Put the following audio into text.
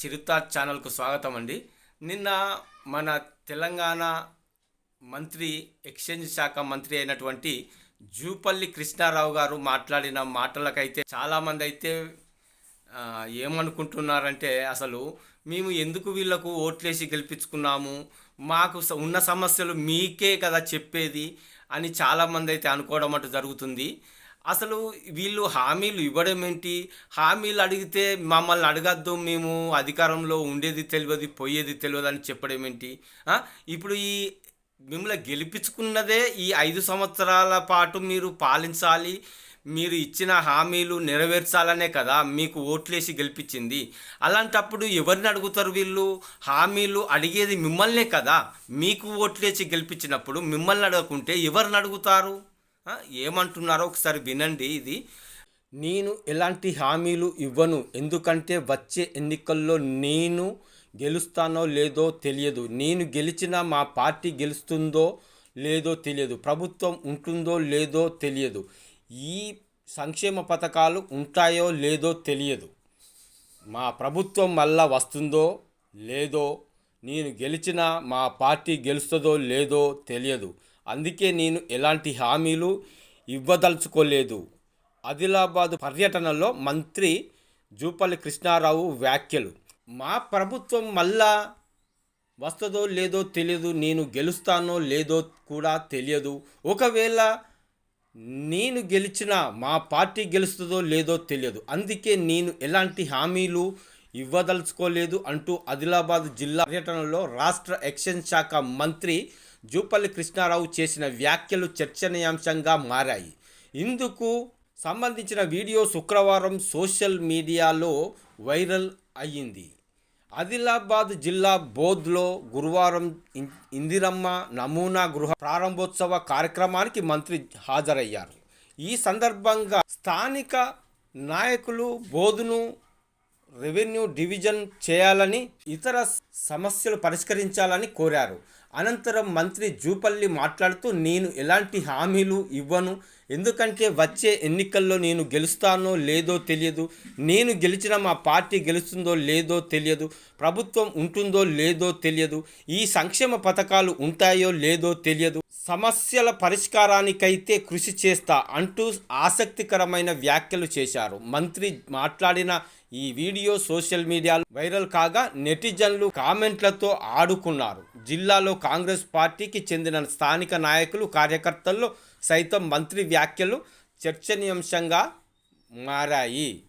చిరుతార్ ఛానల్కు స్వాగతం అండి నిన్న మన తెలంగాణ మంత్రి ఎక్స్చేంజ్ శాఖ మంత్రి అయినటువంటి జూపల్లి కృష్ణారావు గారు మాట్లాడిన మాటలకైతే చాలామంది అయితే ఏమనుకుంటున్నారంటే అసలు మేము ఎందుకు వీళ్ళకు ఓట్లేసి గెలిపించుకున్నాము? మాకు స- ఉన్న సమస్యలు మీకే కదా చెప్పేది అని చాలామంది అయితే అనుకోవడం అటు జరుగుతుంది. అసలు వీళ్ళు హామీలు ఇవ్వడం ఏంటి? హామీలు అడిగితే మమ్మల్ని అడగద్దు మేము అధికారంలో ఉండేది తెలియదు పోయేది తెలియదు అని చెప్పడం ఏంటి? ఇప్పుడు ఈ మిమ్మల్ని గెలిపించుకున్నదే ఈ ఐదు సంవత్సరాల పాటు మీరు పాలించాలి మీరు ఇచ్చిన హామీలు నెరవేర్చాలనే కదా మీకు ఓట్లేసి గెలిపించింది. అలాంటప్పుడు ఎవరిని అడుగుతారు వీళ్ళు? హామీలు అడిగేది మిమ్మల్నే కదా. మీకు ఓట్లేసి గెలిపించినప్పుడు మిమ్మల్ని అడగకుంటే ఎవరిని అడుగుతారు? ఏమంటున్నారో ఒకసారి వినండి ఇది. నేను ఎలాంటి హామీలు ఇవ్వను ఎందుకంటే వచ్చే ఎన్నికల్లో నేను గెలుస్తానో లేదో తెలియదు. నేను గెలిచిన మా పార్టీ గెలుస్తుందో లేదో తెలియదు. ప్రభుత్వం ఉంటుందో లేదో తెలియదు. ఈ సంక్షేమ పథకాలు ఉంటాయో లేదో తెలియదు. మా ప్రభుత్వం మళ్ళా వస్తుందో లేదో నేను గెలిచిన మా పార్టీ గెలుస్తుందో లేదో తెలియదు. అందుకే నేను ఎలాంటి హామీలు ఇవ్వదలుచుకోలేదు. ఆదిలాబాదు పర్యటనలో మంత్రి జూపల్లి కృష్ణారావు వ్యాఖ్యలు. మా ప్రభుత్వం మళ్ళా వస్తుందో లేదో తెలియదు నేను గెలుస్తానో లేదో కూడా తెలియదు. ఒకవేళ నేను గెలిచిన మా పార్టీ గెలుస్తుందో లేదో తెలియదు. అందుకే నేను ఎలాంటి హామీలు ఇవ్వదలుచుకోలేదు అంటూ ఆదిలాబాద్ జిల్లా పర్యటనలో రాష్ట్ర ఎక్సైజ్ శాఖ మంత్రి జూపల్లి కృష్ణారావు చేసిన వ్యాఖ్యలు చర్చనీయాంశంగా మారాయి. ఇందుకు సంబంధించిన వీడియో శుక్రవారం సోషల్ మీడియాలో వైరల్ అయ్యింది. ఆదిలాబాద్ జిల్లా బోధ్లో గురువారం ఇందిరమ్మ నమూనా గృహ ప్రారంభోత్సవ కార్యక్రమానికి మంత్రి హాజరయ్యారు. ఈ సందర్భంగా స్థానిక నాయకులు బోధును రెవెన్యూ డివిజన్ చేయాలని ఇతర సమస్యలు పరిష్కరించాలని కోరారు. అనంతరం మంత్రి జూపల్లి మాట్లాడుతూ నేను ఎలాంటి హామీలు ఇవ్వను? ఎందుకంటే వచ్చే ఎన్నికల్లో నేను గెలుస్తానో లేదో తెలియదు. నేను గెలిచిన మా పార్టీ గెలుస్తుందో లేదో తెలియదు. ప్రభుత్వం ఉంటుందో లేదో తెలియదు. ఈ సంక్షేమ పథకాలు ఉంటాయో లేదో తెలియదు. సమస్యల పరిష్కారానికైతే కృషి చేస్తా అంటూ ఆసక్తికరమైన వ్యాఖ్యలు చేశారు. మంత్రి మాట్లాడిన ఈ వీడియో సోషల్ మీడియాలో వైరల్ కాగా నెటిజన్లు కామెంట్లతో ఆడుకున్నారు. జిల్లాలో కాంగ్రెస్ పార్టీకి చెందిన స్థానిక నాయకులు కార్యకర్తల్లో సైతం మంత్రి వ్యాఖ్యలు చర్చనీయాంశంగా మారాయి.